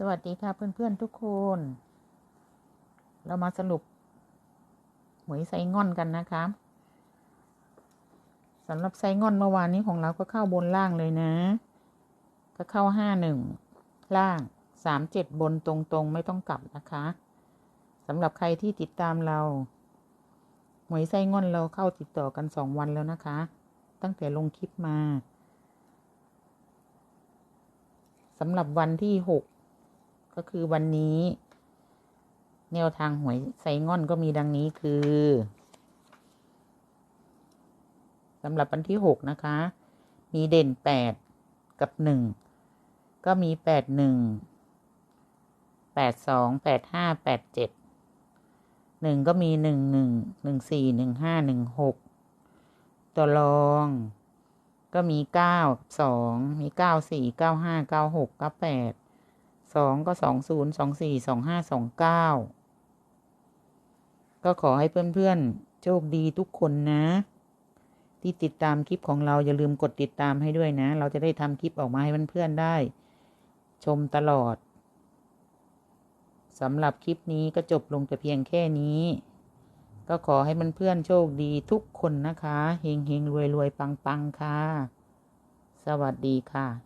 สวัสดีค่ะเพื่อนๆทุกคน เรามาสรุปหวยไซง่อนกันนะคะสำหรับไซง่อนเมื่อวานนี้ของเราก็เข้าบนล่างเลยนะ ก็เข้าห้าหนึ่งล่างสามเจ็ดบนตรงๆ ไม่ต้องกลับนะคะสำหรับใครที่ติดตามเราหวยไซง่อนเราเข้าติดต่อกันสองวันแล้วนะคะ ตั้งแต่ลงคลิปมาสำหรับวันที่หก ก็คือวันนี้ แนวทางหวยไซง่อนก็มีดังนี้คือสำหรับวันที่หกนะคะ มีเด่นแปดกับหนึ่งก็มีแปดหนึ่งแปดสองแปดห้าแปดเจ็ดหนึ่งก็มีหนึ่งหนึ่งหนึ่งสี่หนึ่งห้าหนึ่งหกตัวรอง ก็มีเก้าสองมีเก้าสี่เก้าห้าเก้าหกเก้าแปด สองก็สองศูนย์สองสี่สองห้าสองเก้าก็ขอให้เพื่อนๆ โชคดีทุกคนนะ ที่ติดตามคลิปของเราอย่าลืมกดติดตามให้ด้วยนะ เราจะได้ทำคลิปออกมาให้เพื่อนๆได้ ชมตลอดสำหรับคลิปนี้ก็จบลงแต่เพียงแค่นี้ ก็ขอให้เพื่อนๆโชคดีทุกคนนะคะเฮงเฮงรวยรวยปังปังค่ะ สวัสดีค่ะ